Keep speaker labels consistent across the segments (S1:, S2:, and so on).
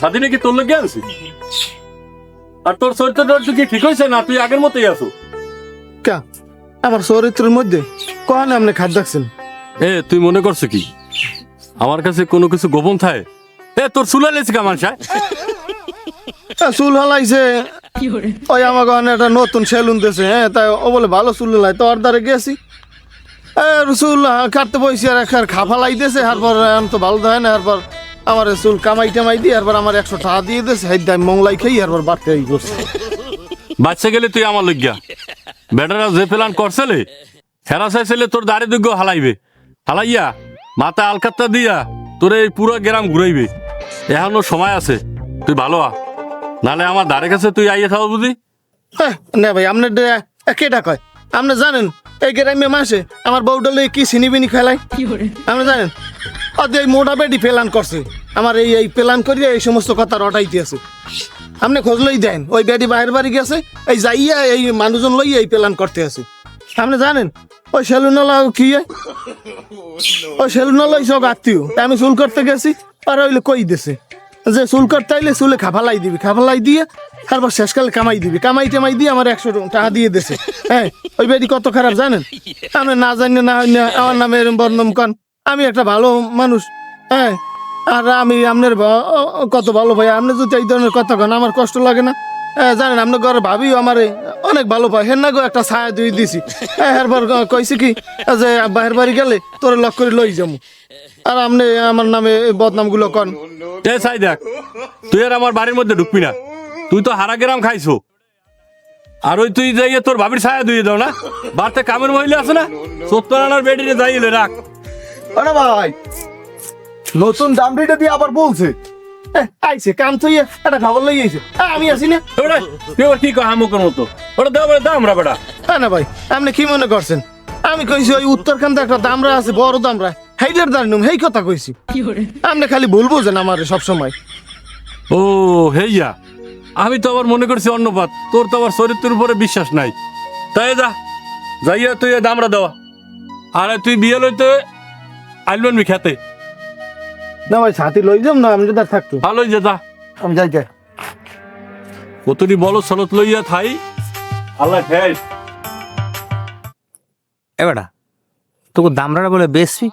S1: স্বাধীনে কি তোর লেগে আনছি? আর তোর চরিত্রটা কি ঠিক হয়েছে না তুই আগের মতোই আছো?
S2: কা আমার চরিত্রের মধ্যে কখন আপনি খাদ দেখছেন
S1: এ তুই মনে করছ কি? আমার কাছে কোনো কিছু গোপন থাকে? এ তোর কামান সাহেব
S2: চুল হলাইছে। ওই আমার কারণে একটা নতুন সেলুন দিয়েছে হ্যাঁ তাই ও বলে ভালো চুল হলাই তো ওর দ্বারে গেছি। এ, চুল কাটতে বসি আর খাফা লাই দিয়েছে তারপর আমি তো ভালো দেয় না তারপর আমার চুল কামাই টামাই দিয়ে এরপর আমার একশো টাকা দিয়ে দিয়েছে হাইদ আমি মংলাই খাই এরপর বাড়তে এই করছে
S1: বাচ্চা গেলে তুই আমার লজ্ঞা বেটারা যে প্ল্যান করছিলে হেরা চাইছিলে তোর দাড়ি দুগ্গ হালাইবে। হালাইয়া মাথা আলকাত্তা দিয়া তোর এই পুরো গ্রাম ঘুরাইবে। এখনও সময় আছে তুই ভালো আ। নালে আমার দাঁড়ের কাছে তুই আইয়ে থাকো বুঝি।
S2: হ্যাঁ, না ভাই আপনার কেটা কয় আপনি জানেন এই গ্রামে মাসে আমার বউটা লই কি চিনি বিনি খেলাই আপনি জানেন? অত এই মোটা বেটি প্ল্যান করছে। আমার এই এই প্ল্যান করিয়া এই সমস্ত কথা রটাইতে আছে। আপনি খোঁজ লই দেন ওই বেটি বাইরের বাড়ি গেছে এই যাইয়া এই মানুষজন লইয়া এই প্ল্যান করতে আছে। আপনি জানেন? ওই সেলুনলা কি? ওই সেলুনলা সব আত্মীয়। আমি চুল করতে গেছি আর ওইলে কই দিছে? যে চুল কাটতাইলে চুলে খাফালাই দিবি, খাফালাই দিয়ে তারপর শেষকালে কামাই দিবি। কামাই টামাই দিয়ে আমার একশো টাকা দিয়ে দিছে। হ্যাঁ ওই বাড়ি কত খারাপ জানেন? আমি না জানি না আমার নামে এরম বর্ণম কন আমি একটা ভালো মানুষ হ্যাঁ আর আমি আপনার কত ভালো ভাই আপনি যদি এই ধরনের কথা কন, আমার কষ্ট লাগে না। জানেন আপনার ঘরে ভাবিও আমার অনেক ভালো পায়। হেন না গো একটা ছায়া দিয়ে দিছি। এরপর কইছি কি যে বাহির বাড়ি গেলে তোরে লক করে লই যাব আর আপনি আমার নামে বদনামগুলো কন।
S1: এ চাই দেখ তুই আর আমার বাড়ির মধ্যে ঢুকবি না। তুই তো হারা গ্রাম খাইছো। আর ওই তুই যাইয়ে তোর ভাবির ছায়া দিয়ে দাও না। বাড়তে কামের মহিলা আছে না? সত্তর আনার বেডিরে যাইলে রাখ।
S3: আরে ভাই নতুন দামড়িটা দিয়ে আবার বলছে।
S2: আইছে কাম তো একটা খবর লই আইছে। আমি আছি না।
S1: ওটা তুই কি কয় হামুকের মতো? ওটা দাও বলে দাম রা বেটা
S2: হ্যাঁ না ভাই আপনি কি মনে করছেন? আমি কইছি ওই উত্তরখান্তে একটা দামরা আছে বড় দামরা। হেইটার দাঁড়িনুম হেই কথা কইছি। আপনি খালি ভুল বুঝেন আমার সব সময়
S1: ও হেইয়া আমি তো আবার মনে করছি অন্নপাত। তোর তো আবার চরিত্রের উপরে বিশ্বাস নাই। তাই যা যাইয়া তুই দামরা দেওয়া। আর তুই বিয়ে লইতে আইলবেন মি খেতে।
S2: না ভাই সাথী লই যাম না আমি যদি থাকতো।
S1: ভালোই যে যা।
S2: আমি যাই যাই।
S1: কতটি বলো সলত লইয়া থাই? আল্লাহ খেয়ে।
S4: এবারটা তোকে দামরা বলে বেশি?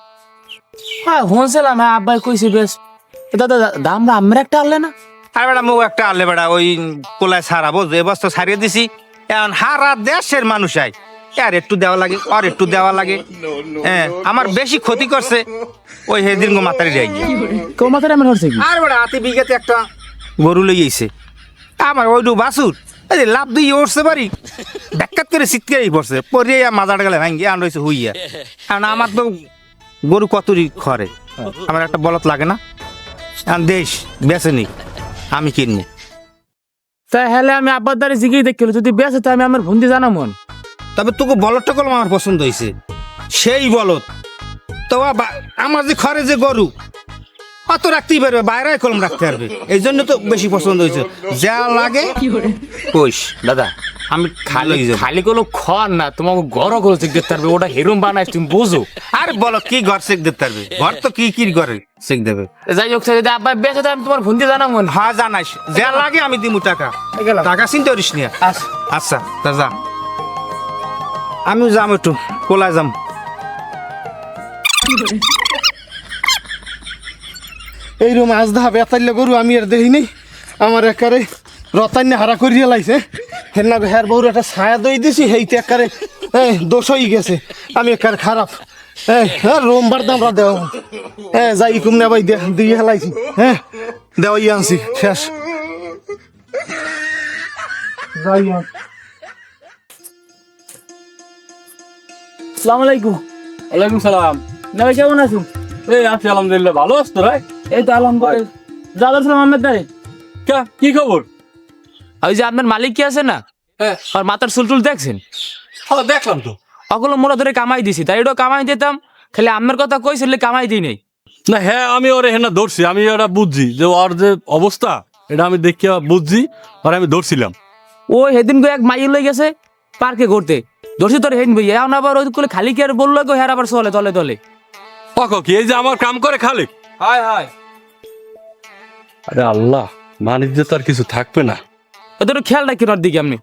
S5: হ্যাঁ শুনছিলাম হ্যাঁ আব্বাই কইছি বেশ। এ দাদা দামরা আমরা একটা আনলে না?
S4: আর বেটা মুখ একটা আনলে বেটা ওই কোলায় সারাবো যে বস্তা সারিয়ে দিছি। এখন হারা দেশের মানুষ আই আর একটু দেওয়া লাগে আর একটু দেওয়া লাগে। হ্যাঁ আমার বেশি ক্ষতি করছে ওই হেদিন মাতারি যাই
S5: কেউ মাথায় আমি ধরছে কি?
S4: আর বেটা হাতে বিঘাতে একটা গরু লই আইছে। আমার ওইটু বাসুর এই যে লাভ দিয়ে উঠছে পারি ডাক্কাত করে শীতকারেই পড়ছে পরে মাজাটা গেলে ভাঙ্গি আর রয়েছে হুইয়া। কারণ আমার তো গরু কতরি খরে। আমার একটা বলত লাগে না। আর দেশ বেছে নি আমি কিনবো।
S5: তাই হেলে আমি আব্বার দ্বারে জিগেই দেখছিল যদি বেশ তো আমি আমার ভুন্দি জানা মন
S4: তবে তোকে বলদটা কলম আমার পছন্দ হয়েছে সেই বলদ। তো আমার যে ঘরে যে গরু অত রাখতেই পারবে বাইরে কলম রাখতে পারবে। এই জন্য তো বেশি পছন্দ হয়েছে যা লাগে কইস
S5: দাদা
S4: আমি
S5: খালি খালি কোনো খর না তোমাকে গড় করে দেখতে পারবে ওটা হেরুম বানাইস তুমি বুঝো।
S4: আর বলো কি ঘর সেক দিতে পারবে? ঘর তো কি কি ঘরে সেক দেবে?
S5: যাই হোক যদি আব্বাই বেঁচে আমি তোমার ভুন্দি জানা মন
S4: হ্যাঁ জানাইস। যা লাগে আমি দিমু টাকা। টাকা চিন্তা করিস নিয়ে
S5: আস
S4: আচ্ছা তা যা। আমিও যাম একটু, কোলায় যাম।
S2: এই রুম আজ দা বেতাইলে গরু, আমি আর দেখি নেই। আমার একারে রতান্য হারা করিয়া লাইছে। হেন না হের বউর একটা ছায়া দই দিছি, হেইতে একারে হ্যাঁ দোষ হয়ে গেছে। আমি একার খারাপ। হ্যাঁ হ্যাঁ রোমবার দামরা দেও। হ্যাঁ যাই কুমনে ভাই দিয়ে হেলাইছি হ্যাঁ দেওয়াই আনছি, শেষ। যাই আন।
S5: সালাম আলাইকুম।
S1: ওয়ালাইকুম সালাম।
S5: না ভাই কেমন আছো?
S1: এই আছি আলহামদুলিল্লাহ ভালো আছো তোরা?
S5: এই তো আলহামদুলিল্লাহ। দাদা সালাম আহমেদ দারে
S1: কা কি খবর?
S5: ওই যে আপনার মালিক কি আছে না?
S1: হ্যাঁ।
S5: আর মাথার চুলটুল দেখছেন?
S1: হ্যাঁ দেখলাম তো।
S5: অগুলো মোড়া ধরে কামাই দিছি তাই এটাও কামাই দিতাম। খালি আমার কথা কইছিল কামাই দিই নেই।
S1: না হ্যাঁ আমি ওরে হেনা ধরছি আমি এটা বুঝছি যে ওর যে অবস্থা এটা আমি দেখিয়া বুঝছি আর আমি ধরছিলাম।
S5: ওই সেদিন গো এক মাইল লই গেছে পার্কে ঘুরতে। ধরছি তোর হেন ভাই এখন আবার ওই কোলে খালি কি আর বলল গো হ্যাঁ আবার চলে তলে তলে
S1: অক কি এই যে আমার কাম করে খালি?
S5: হয় হয়।
S1: আরে আল্লাহ তো আর কিছু থাকবে না।
S5: ওদের খেয়াল রাখি ওর দিকে আপনি।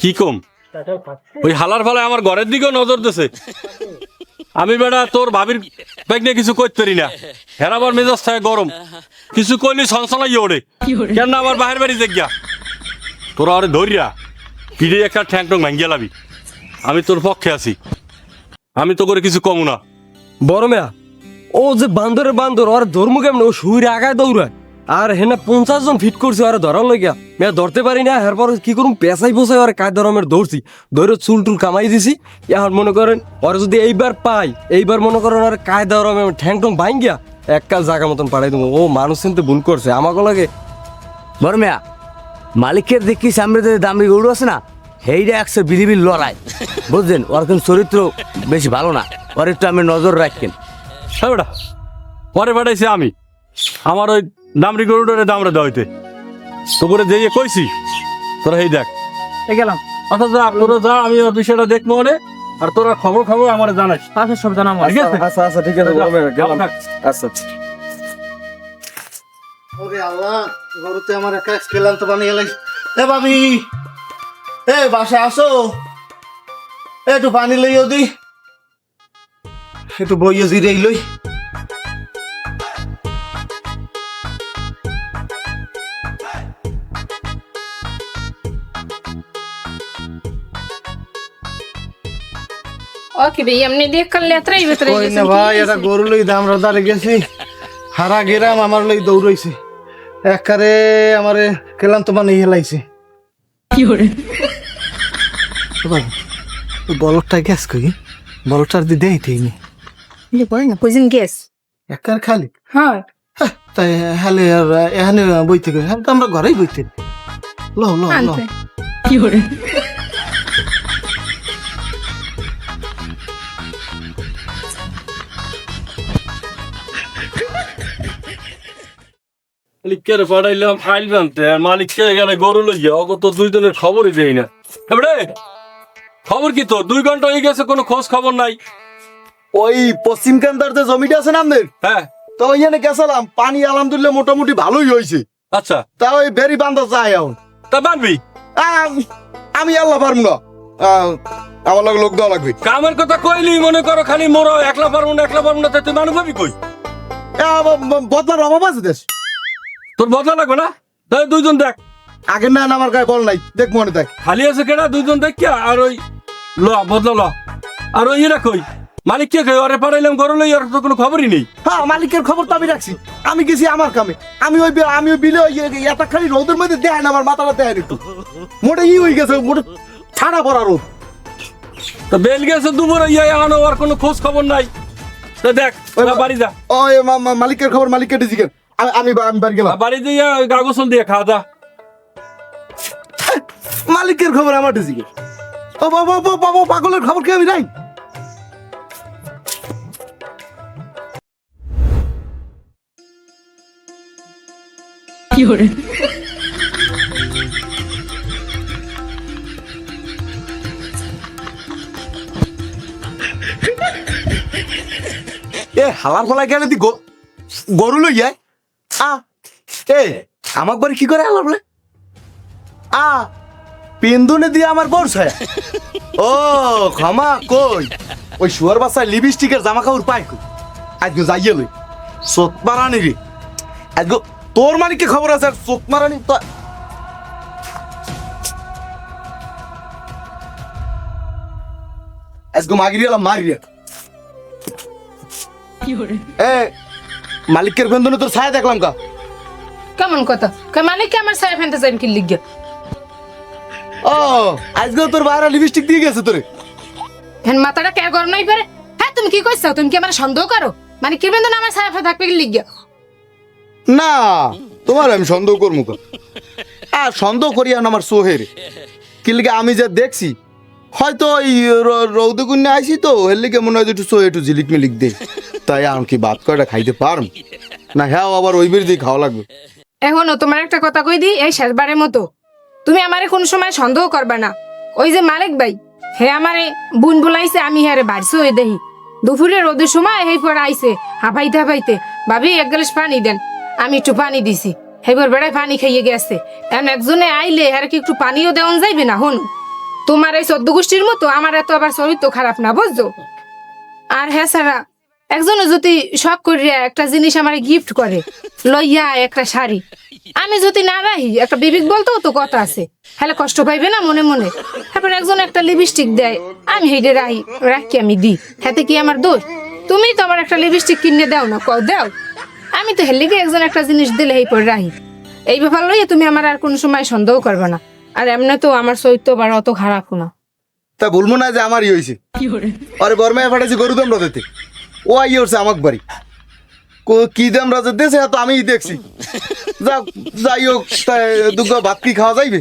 S1: কি কম? ওই হালার ফালে আমার ঘরের দিকেও নজর দিছে। আমি বেটা তোর ভাবির ব্যাগ নিয়ে কিছু করতে পারি না। হেরাবার মেজাজ থাকে গরম। কিছু কইলি সনসনাই ওড়ে। কেন আমার বাহির বাড়ি গিয়া? তোরা আরে ধরিয়া পিড়ে একটা ঠ্যাং টং ভাঙ্গিয়া লাবি। আমি তোর পক্ষে আছি। আমি তো করে কিছু কমু না।
S6: বড় মেয়া ও যে বান্দরের বান্দর ওর ধর্ম কেমন? ও শুইরে আগায় দৌড়ায়। আর হেনা পঞ্চাশ জন ফিট করছে ওরা ধরার লইয়া মেয়া ধরতে পারি না এরপর কি করুম? পেশাই পোসাই ওর কায় ধরমের দৌড়ছি। ধরে চুল টুল কামাই দিছি। এখন মনে করেন ওরা যদি এইবার পাই এইবার মনে করেন আর কায় ধরমে ঠ্যাং টং ভাঙ্গিয়া এক কাল জায়গা মতন পাড়াই দেবো ও মানুষ কিন্তু ভুল করছে। আমাকে লাগে
S7: বড় মেয়া মালিকের দেখি সামনে দামি গরু আছে না সেইটা একশো বিলিবিল লড়াই। বুঝলেন? ওর কিন্তু চরিত্র বেশি ভালো না। ওর একটু আমি নজর রাখেন।
S1: হ্যাঁ পরে পাঠাইছি আমি। আমার ওই দামরি গরুটারে দামরে দেওয়াইতে তোরে যে কইছি তোরা এই দেখ।
S5: এই গেলাম।
S1: আচ্ছা যা তোরা যা আমি ওর বিষয়টা দেখব মনে আর তোরা খবর খবর আমার জানাস।
S5: আচ্ছা সব
S1: ঠিক আছে?
S6: আচ্ছা আচ্ছা ঠিক আছে গেলাম। আচ্ছা
S2: ওরে আল্লাহ গরুতে আমার একা খেলাম তো বানিয়ে লাইস এ ভাবি এ বাসা আসো এ, একটু পানি লইও দি একটু বইয়ে জিরেই লই
S8: ওকে ভাই এমনি দিয়ে করলে এতটাই ভেতরে
S2: ওই না ভাই এটা গরু লই দাম রাদারে গেছি হারা গেরাম আমার লই দৌড়াইছে একারে আমারে খেলাম তো বানিয়ে হেলাইছে বলটা গ্যাস কই বলটার দি দেই তেইনি
S8: বুঝিন গেস
S2: একার খালি?
S8: হ্যাঁ।
S2: হ্যাঁ, তাই হ্যালে আর এখানে বইতে গেলে হ্যাঁ তো আমরা ঘরেই বইতে। ল ল ল।
S8: আনতে।
S1: মালিককে পাঠাইলাম আইল জানতে আর মালিককে এখানে গরু লইয়া? অগো তো দুই দিনের খবরই দেই না। এবারে! খবর কি তো দুই ঘণ্টা হয়ে গেছে কোনো খোঁজ খবর নাই।
S3: ওই পশ্চিম কান্দার যে জমিটা আছে না আপনাদের
S1: হ্যাঁ।
S3: তো ওইখানে গেছিলাম পানি আলহামদুলিল্লাহ মোটামুটি ভালোই হয়েছে।
S1: আচ্ছা।
S3: তা ওই বেরি বান্ধা যায় এখন।
S1: তা বানবি?
S3: আমি আল্লাহ পারব না। আমার লগে লোক দেওয়া লাগবে।
S1: কামের কথা কইলি মনে করো খালি মোর একলা পারব না একলা পারব না তুই মানুষ পাবি কই?
S3: বদলার অভাব আছে দেশ।
S1: তোর বদলা লাগবে না? তাই দুইজন দেখ।
S3: আগে না আমার গায়ে বল নাই। দেখ মনে দেখ।
S1: খালি আছে কেনা দুইজন দেখিয়া আর ওই ল বদলা ল। আর ওই ইরা কই? মালিক কে ওরে পাঠাইলাম গরু লই আর তো কোনো খবরই নেই।
S3: হ্যাঁ মালিকের খবর তো আমি রাখছি। আমি গেছি আমার কামে। আমি ওই আমি ওই বিলে ওই এত খালি রোদের মধ্যে দেয় না আমার মাথাটা দেয় একটু। মোটে ই হয়ে গেছে মোটে ছাড়া পড়া রোদ।
S1: তো বেল গেছে দুপুরে ইয়া এখনও আর কোনো খোঁজ খবর নাই। তা দেখ ওরা বাড়ি যা।
S3: ওই মালিকের খবর মালিকের ডিজিকের আমি আমি আমি বাড়ি গেলাম।
S1: বাড়ি দিয়ে কাগজ দিয়ে খাওয়া দা
S3: মালিকের খবর আমার ডিজিকের ও বাবা বাবা পাগলের খবর কি আমি নাই এ হালার ফলা গেলে দি গরু লই যায় আ এ আমাক বাড়ি কি করে হালার ফলে? আ পেন্দুনে দিয়ে আমার বর্ষা ও ক্ষমা কই। ওই শুয়ার বাচ্চায় লিপস্টিকের জামা কাপড় পাই কই। আজকে যাইয়ে লই। সোত মারানি রে। আজকে তোর মালিককে খবর আছে আর সোত মারানি? তো আজকে মাগিরি এলাম মারি রে এ মালিকের বেন্দনে তোর ছায়া দেখলাম কা।
S8: কেমন কথা? কে মানে কি আমার সাহেব ফেনতে যাইম কি লিগে?
S3: ও আজকে তোর বাইরে লিপস্টিক দিয়ে গেছে তোরে।
S8: হেন মাথাটা কে গরম নাই পারে হ্যাঁ তুমি কি কইছো? তুমি কি আমার সন্দেহ করো? মানে কি বেন্দন আমার সাহেব থাকবে কি লিগে
S3: না তোমার আমি সন্দেহ করব? আর সন্দেহ করি আর আমার সোহের। কি লিগে আমি যা দেখছি হয়তো ওই রৌদে গুন্নে আইসি তো এর লিগে মনে হয় একটু সোহে একটু ঝিলিক মিলিক দে তাই আমি কি বাদ কয়টা খাইতে পারম? না হ্যাঁ আবার ওই বের দিয়ে খাওয়া লাগবে।
S8: এখনও তোমার একটা কথা কই দি এই শেষবারের মতো। তুমি আমারে কোন সময় সন্দেহ করবে না। ওই যে মালিক ভাই, হে আমারে বুন বুলাইছে, আমি হারে বাড়ছে ওই দেহি। দুপুরে রোদের সময় হেই পর আইছে হাফাইতে হাফাইতে ভাবি, এক গ্লাস পানি দেন, আমি একটু পানি দিছি। হেবার বেড়ায় পানি খাইয়ে গেছে। এখন একজনে আইলে আর কি একটু পানিও দেওয়ান যাইবে না, হন? তোমার এই চোদ্দ গোষ্ঠীর মতো আমার এত আবার চরিত্র খারাপ না, বুঝছ? আর হ্যাঁ সারা একজনে যদি শখ করিয়া একটা জিনিস আমার গিফট করে লইয়া একটা শাড়ি আমি যদি না রাহি একটা বিবেক বলতেও তো কথা আছে। হ্যালে কষ্ট পাইবে না মনে মনে? তারপর একজন একটা লিপস্টিক দেয় আমি হেঁটে রাহি রাখি আমি দিই হাতে কি আমার দোষ? তুমি তো আমার একটা লিপস্টিক কিনে দাও না কও দাও। আমি তো হেলিকে একজন একটা জিনিস দিলে এই পরে রাহি। এই ব্যাপার লইয়া তুমি আমার আর কোনো সময় সন্দেহ করবে না। আর এমনি তো আমার চরিত্র বার অত খারাপ না।
S3: তা বলব না যে আমারই হয়েছে আরে বর্মায় ফাটাইছে গরু দাম রাজাতে ও আই উঠছে আমাক বাড়ি। কো- কি দাম রাজা দেশে তো আমিই দেখছি। যাক যাই হোক তা ভাত কি খাওয়া যাইবে?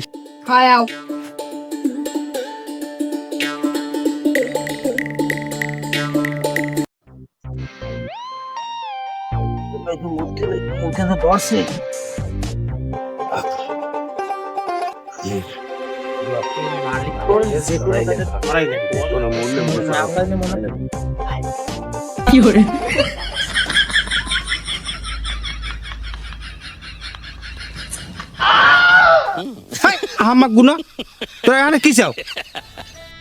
S8: হয়
S4: আমার গুনা। তোরা এখানে কি চাও?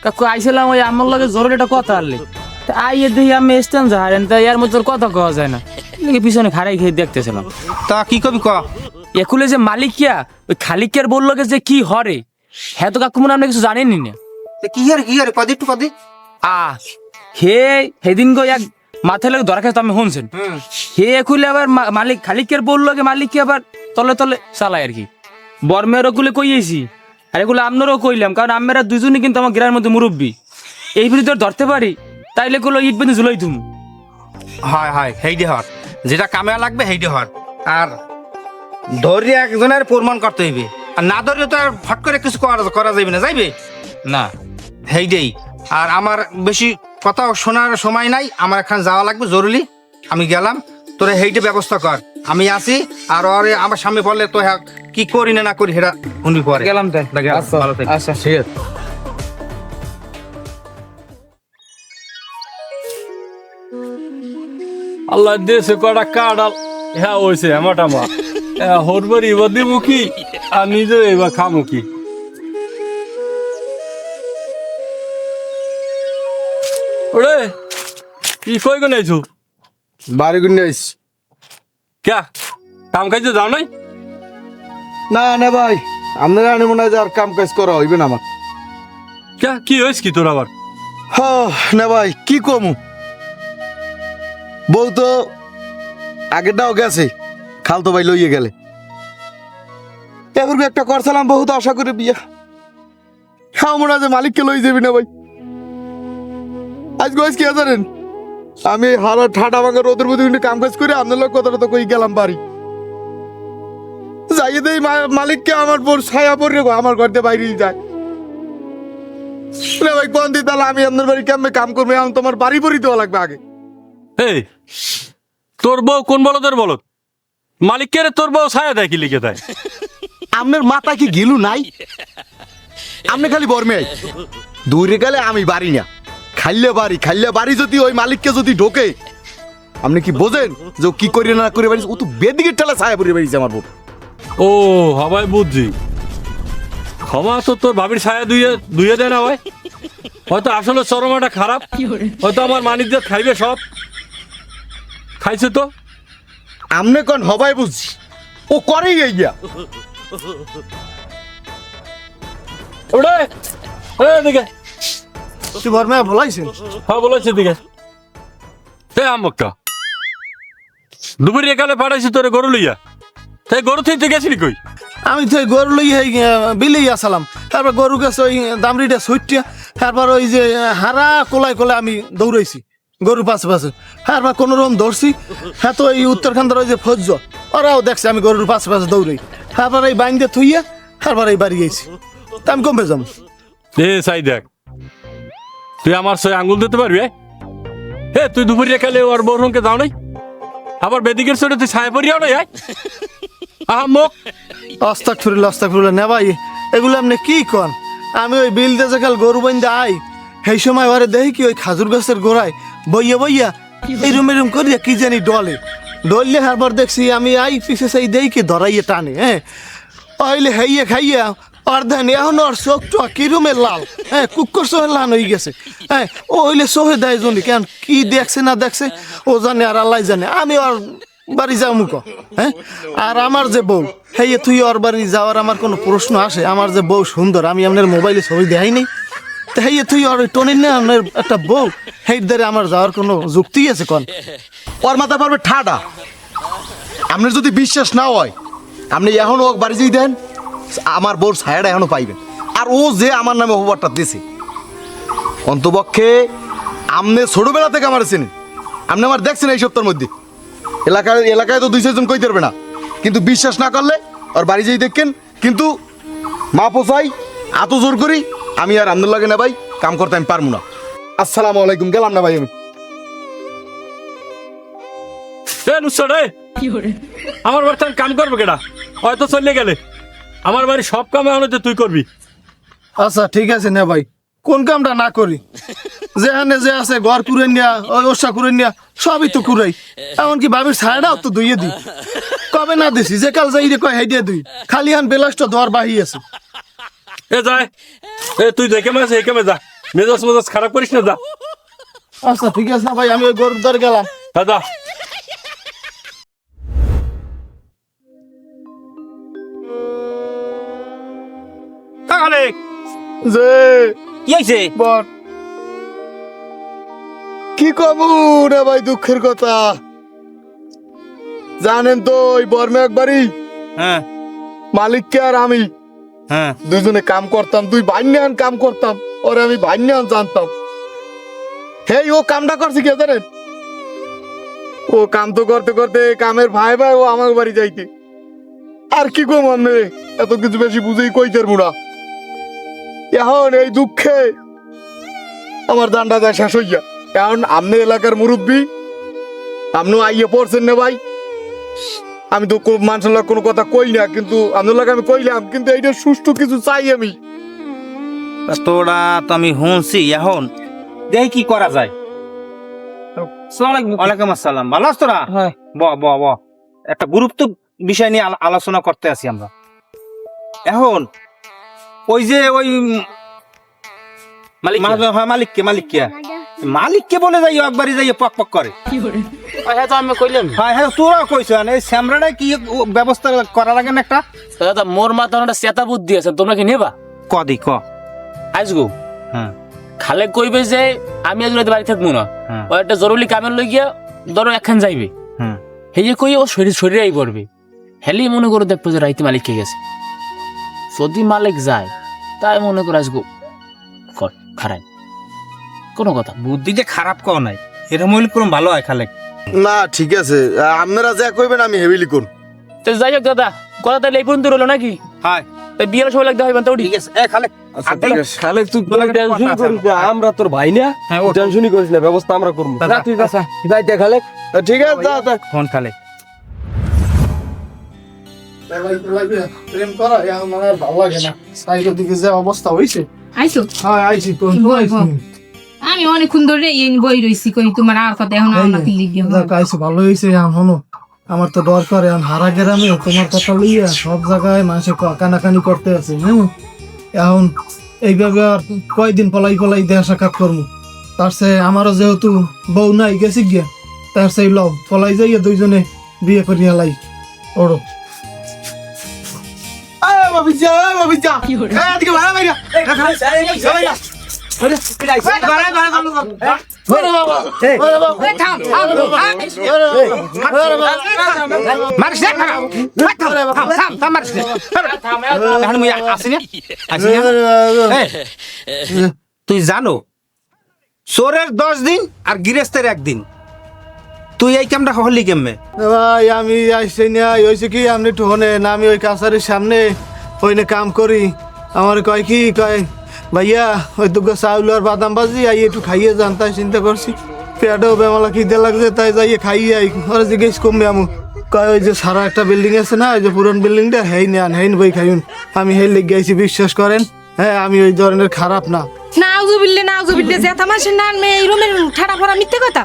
S5: কাকু আইছিলাম ওই আমার লগে জরুরি একটা কথা আনলি। তা আইয়ে দেখি আমি তা ইয়ার মধ্যে কথা কওয়া যায় না। লিখে পিছনে খারাই খেয়ে দেখতেছিলাম।
S4: তা কি কবি ক
S5: একুলে যে মালিকিয়া ওই খালিকিয়ার বলল যে কি হরে হ্যাঁ তো কাকু মনে আপনি কিছু জানেনি না।
S4: কি আর কি আর কদি একটু কদি
S5: আ হে সেদিন গো এক মাথায় লাগে দরকার আমি শুনছেন। হে একুলে আবার মালিক খালিকের বলল যে মালিক কি আবার তলে তলে চালায় আর কি। বর্মের ওগুলো কইয়েছি আর এগুলো আপনারও কইলাম কারণ আমরা দুজনই কিন্তু আমার গ্রামের মধ্যে মুরব্বী। এই বিরুদ্ধে ধরতে পারি তাইলে গুলো ইট বেঁধে ঝুলাই তুমি
S4: হয় হয় হেইডে হর। যেটা কামে লাগবে হেইডে হর। আর ধরে একজনের প্রমাণ করতে হইবে। আর না ধরে তো আর ফট করে কিছু করা করা যাইবে না যাইবে? না। হেইডেই। আর আমার বেশি কথা শোনার সময় নাই আমার এখানে যাওয়া লাগবে জরুরি। আমি গেলাম। তোরা হেইটে ব্যবস্থা কর। আমি আসি আর ওরে আমার সামনে পড়লে তো হ্যাঁ কি করি না না করি সেটা শুনবি পরে।
S5: গেলাম তাই।
S4: থাকিস।
S5: আচ্ছা ঠিক আছে।
S1: আল্লাহ দেশে কটা কাটাল হ্যাঁ ওইছে আমাটা মা। হরবার এবার দিব কি আর নিজে এবার খামো কি। ওরে কি কই গো নাইছো?
S3: বাড়ি গুনে আইস
S1: ক্যা কাম খাইতে যাও নাই?
S3: না না ভাই আপনারা আনে মনে হয় আর কাম কাজ করা হইবে না আমার।
S1: ক্যা কি হয়েছে কি তোর আবার?
S3: হ না ভাই কি কমু? বউ তো আগেরটাও গেছে খালতো ভাই লইয়ে গেলে। এবার একটা করছিলাম বহুত আশা করে বিয়া। হ্যাঁ মনে হয় মালিককে লই যাবি না ভাই। আজ গজ কি জানেন? আমি এই হারা ঠাটা ভাঙা রোদের মধ্যে কিন্তু কাম কাজ করে আপনার লোক কথাটা তো কই গেলাম বাড়ি। যাইয়ে দেই মা- মালিককে আমার বোর ছায়া পড়ে গো, আমার ঘর দিয়ে বাইরে যায়। রে ভাই কোন দি তাহলে আমি আপনার বাড়ি কেমনে কাম করব? এখন তোমার বাড়ি পরি দেওয়া লাগবে আগে।
S1: এই তোর বউ কোন বলদের বলত? মালিককে রে তোর বউ ছায়া দেয় কি লিখে দেয়?
S3: আপনার মাথা কি গিলু নাই? আপনি খালি বর্মে। দূরে গেলে আমি বাড়ি না। খাইলে বাড়ি খাইলে বাড়ি যদি ওই মালিককে যদি ঢোকে আপনি কি বোঝেন যে ও কি করি না করে বাড়ি ও তো বেদিকে ঠেলা ছায়া পড়ে বাড়িছে আমার বউ।
S1: ও হবাই বুঝছি ক্ষমা তো তোর ভাবির ছায়া দুইয়ে দুইয়ে দেয় না ভাই। হয়তো আসলে চরমাটা খারাপ হয়তো আমার মানিক খাইবে সব। খাইছে তো?
S3: আমনে কন হবাই বুঝছি? ও করেই এই গিয়া।
S1: ওরে এ দিকে
S2: তুই বলাইছেন?
S1: হ্যাঁ বলেছে দিকে তে আমকটা দুপুরে একালে পাঠাইছি তোরে গরু লইয়া। তাই গরু থেকে গেছিলি কই?
S2: আমি তো গরু লই বিলেই আসলাম। তারপর গরু গেছে ওই দামড়িটা ছুটিয়া তারপর ওই যে হারা কোলায় কোলায় আমি দৌড়াইছি গরুর পাশে পাশে। তারপর কোনো রকম ধরছি। হ্যাঁ তো এই উত্তরাখণ্ডের ওই যে ফজ্জ। ওরাও দেখছে আমি গরুর পাশে পাশে দৌড়াই। তারপর এই বাইন্দে থুইয়া তারপর এই বাড়ি গেছি। তা আমি কমে যাব।
S1: এ সাই দেখ। তুই আমার সে আঙ্গুল দিতে পারবি? হে, তুই দুপুরে খেলে ওর বৌরঙ্কে যাও নাই? আবার বেদিকের চড়ে তুই ছায়া পড়িয়াও নাই? আহা, মুখ।
S2: অস্তাক ফুরিল অস্তাক ফুরিল না ভাই এগুলো আপনি কি কন? আমি ওই বিল দিয়ে কাল গরু বাইন্দা আই, সেই সময় ওরে দেখি কি ওই খাজুর গাছের গোড়ায় বইয়া বইয়া এরম এরম করিয়া কি জানি ডলে। ধরলে হারবার দেখছি আমি আই পিছে সেই দেই কি ধরাইয়ে টানে হ্যাঁ ওইলে হাইয়ে খাইয়া আর দেন এখন ওর চোখ তো কিরমের লাল? হ্যাঁ কুকুর সোহে লাল হয়ে গেছে। হ্যাঁ ও হইলে সোহে দেয় জনি, কেন কি দেখছে না দেখছে, ও জানে আর আল্লাহ জানে। আমি ওর বাড়ি যাও মুখ হ্যাঁ আর আমার যে বউ, হেয়ে তুই ওর বাড়ি যাওয়ার আমার কোনো প্রশ্ন আসে? আমার যে বউ সুন্দর, আমি আপনার মোবাইলে ছবি দেখাই নেই। তা হেয়ে তুই ওর টনির না আপনার একটা বউ হেই দ্বারে আমার যাওয়ার কোনো যুক্তি আছে কোন?
S3: ওর মাথা পারবে ঠাডা। আপনার যদি বিশ্বাস না হয়, আপনি এখন ওক বাড়ি যেই দেন। আমার বোর ছায়াটা এখনও পাইবেন আর ও যে আমার নামে অপবাদটা দিছে। অন্তপক্ষে আমনে ছোটবেলা থেকে আমার চিনি। আপনি আমার দেখছেন এই সপ্তাহের মধ্যে। এলাকায় এলাকায় তো দুই চারজন কই পারবে না। কিন্তু বিশ্বাস না করলে ওর বাড়ি যেই দেখেন কিন্তু মা পোসাই এত জোর করি আমি আর আমদুল লাগে না ভাই কাম করতে আমি পারব না। আসসালামু আলাইকুম গেলাম না ভাই আমি।
S1: আমার বাড়িতে কাম করবে কেডা? হয়তো চলে গেলে। আমার বাড়ি সব কাম এখন তুই করবি।
S2: আচ্ছা ঠিক আছে না ভাই। কোন কামটা না করি? যেখানে যে আছে ঘর কুড়ে নিয়া ওষা কুড়ে নিয়া সবই তো কুড়াই। এমনকি ভাবির ছায়াটাও তো ধুইয়ে দিই। কবে না দিছি? যে কাল যাই রে কয় হেডিয়ে দুই খালি হান বেলাসটা দর বাহি আছে।
S1: এ যায়। এ তুই দেখে মাস একে মে যা। মেজাজ মেজাজ খারাপ করিস না যা।
S2: আচ্ছা ঠিক আছে না ভাই আমি ওই গরুর দর গেলাম।
S1: হ্যাঁ, যে।
S4: কি হয়েছে
S2: বট কি কব রে ভাই দুঃখের কথা? জানেন তো ওই বর্মে একবারই
S4: হ্যাঁ।
S2: মালিককে আর আমি
S4: হ্যাঁ।
S2: দুজনে কাম করতাম দুই ভাইন্যান কাম করতাম ওরে আমি ভাইন্যান জানতাম। হেই ও কামটা করছে কে জানেন? ও কাম তো করতে করতে কামের ভাই ভাই ও আমার বাড়ি যাইতে। আর কি গো মানে এত কিছু বেশি বুঝেই কই পারব না। এখন এই দুঃখে আমার দান্ডা যায় শেষ হইয়া। এখন আমনে এলাকার মুরব্বী আপনি আইয়ে পড়ছেন না ভাই? আমি তো কোনো মানুষের লোক কোনো কথা কই না কিন্তু আপনার লোক আমি কইলাম কিন্তু এইটা সুষ্ঠু কিছু চাই আমি।
S4: তোরা তো আমি শুনছি এখন। দেখি কি করা যায়। ওয়ালাইকুম আসসালাম। ভালো আছো তোরা?
S5: হ্যাঁ।
S4: ব ব ব। একটা গুরুত্ব বিষয় নিয়ে আলোচনা করতে আছি আমরা। এখন ওই যে ওই
S5: মালিক
S4: হ্যাঁ, মালিককে মালিককে। মালিককে বলে যাই একবারই যাই পক পক করে।
S5: হ্যাঁ তো আমি কইলাম।
S4: হ্যাঁ হ্যাঁ তোরা কইছ এই স্যামরাটা কি ব্যবস্থা করা লাগে না একটা?
S5: দাদা মোর মাথা একটা চেতা বুদ্ধি আছে তোমরা কি নেবা?
S4: কদি ক।
S5: আজগো
S4: হ্যাঁ।
S5: খালে কইবে যে আমি আজ রাতে বাড়ি থাকব না।
S4: হ্যাঁ।
S5: ও একটা জরুরি কামের লই গিয়া ধরো একখান যাইবে।
S4: হুম
S5: এই যে কই ও শরীর শরীরে আই পড়বে। হেলি মনে করে দেখব যে রাইতে মালিককে গেছে। যদি মালিক যায় তাই মনে করে আসব। কর খারাপ কোনো কথা।
S4: বুদ্ধি যে খারাপ কও নাই এরকম হইলে কোনো ভালো হয় খালে
S3: না ঠিক আছে। আপনারা যা কইবেন আমি হেভিলি কোন
S5: তো যাই হোক দাদা কথা তাহলে এই পর্যন্ত রইল নাকি?
S4: হয়।
S5: তাই বিয়ের সময় লাগতে হবে তো
S4: ঠিক আছে। এ খালে
S6: খালেক তুই টেনশন করিস না আমরা তোর ভাই না।
S4: হ্যাঁ,
S6: টেনশনই করিস না ব্যবস্থা আমরা করব। ঠিক আছে। যাইতে খালেক।
S2: ঠিক আছে।
S4: ফোন খালে
S2: প্রেম করা এখন আমার ভালো লাগে না সাইকেল দিকে যে অবস্থা
S8: আইসো
S2: হ্যাঁ আইছি
S8: বল। আমি ধরে এই বই রইছি কই তোমার আর কথা এখন
S2: আইছে ভালো হইছে এখন হনো আমার তো দরকার এখন হারা গ্রামে তোমার কথা লইয়া সব জায়গায় মানুষে ক- কানাকানি করতে আছে হ্যাঁ? এখন এইভাবে আর কয়দিন পলাই পলাই দেয়া সাক্ষাৎ করব তার সে আমারও যেহেতু বউ নাই গেছি গিয়া তার সেই লও পলাই যাইয়া দুইজনে বিয়ে করিয়া লাই। ওড়ো।
S4: না না না না এই, তুই জানো চোরের দশ দিন আর গৃহস্থের একদিন তুই এই কামটা হলি কেমনে
S2: ভাই আমি আইসি না কি আপনি একটু হনেন আমি ওই কাছারির সামনে ওইনে কাম করি। আমার কয় কি, কয়, ভাইয়া, ওই দুগো চাউল আর বাদাম বাজি আই একটু খাইয়ে যান, তাই চিন্তা করছি। পেটেও বেমালা খিদে লাগছে, তাই যাইয়ে খাইয়ে আই। ওরা জিজ্ঞেস কমবে আমু, কয়, ওই যে সারা একটা বিল্ডিং আছে না, ওই যে পুরন বিল্ডিংটা, হেই নেন, হেইন বই খাইন আমি হেই লেগে গেছি বিশ্বাস করেন? হ্যাঁ আমি ওই ধরনের খারাপ না।
S8: নাউজুবিল্লে নাউজুবিল্লে জেঠা মাসের নান মে এই রুমের ঠাড়া ফড়া মিথ্যে কথা।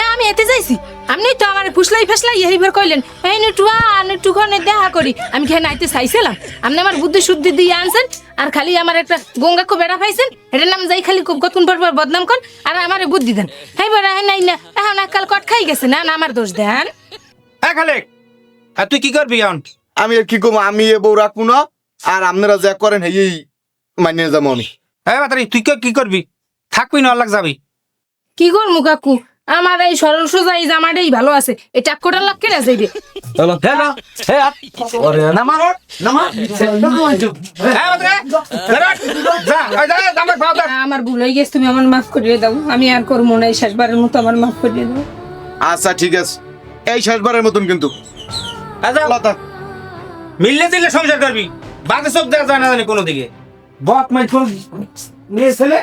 S8: এ, আমি এতে যাইছি। আপনি তো আমার ফুসলাই ফেসলাই এইবার কইলেন। এই নেটু আ নেটু খনে দেখা করি। আমি খেয়ে নাইতে চাইছিলাম? আপনি আমার বুদ্ধি শুদ্ধি দিয়ে আনছেন আর খালি আমার একটা গঙ্গাকে বেড়া পাইছেন এটার নাম যাই খালি খুব কতক্ষণ পর পর বদনাম কর আর আমার বুদ্ধি দেন। হ্যাঁ বেড়া হ্যাঁ নাই না এখন কাল কট খাই গেছে না না আমার দোষ দেন।
S4: হ্যাঁ খালেক। আর তুই কি করবি এখন?
S3: আমি আর কি কম আমি এ বউ রাখব না আর আপনারা যা করেন এই মানিয়ে যাব আমি।
S4: হ্যাঁ তুই কে- কি করবি? থাকবি না আল্লাহ যাবি।
S8: কি করমু কাকু? আমার এই সরল সোজা এই জামাটাই ভালো আছে। এই টাক্কোটার লাগ কেনা যাইবে
S4: হ্যাঁ।
S8: আমার ভুল হয়ে গেছে তুমি আমার মাফ করিয়ে দাও। আমি আর করব না এই শেষবারের মতো আমার মাফ করিয়ে দাও।
S3: আচ্ছা ঠিক আছে। এই শেষবারের মতন কিন্তু।
S4: হ্যাঁ, মিললে দিলে সংসার করবি। বাজে সব দেওয়া যায় না জানি কোনো দিকে বক মাই মেয়ে ছেলে?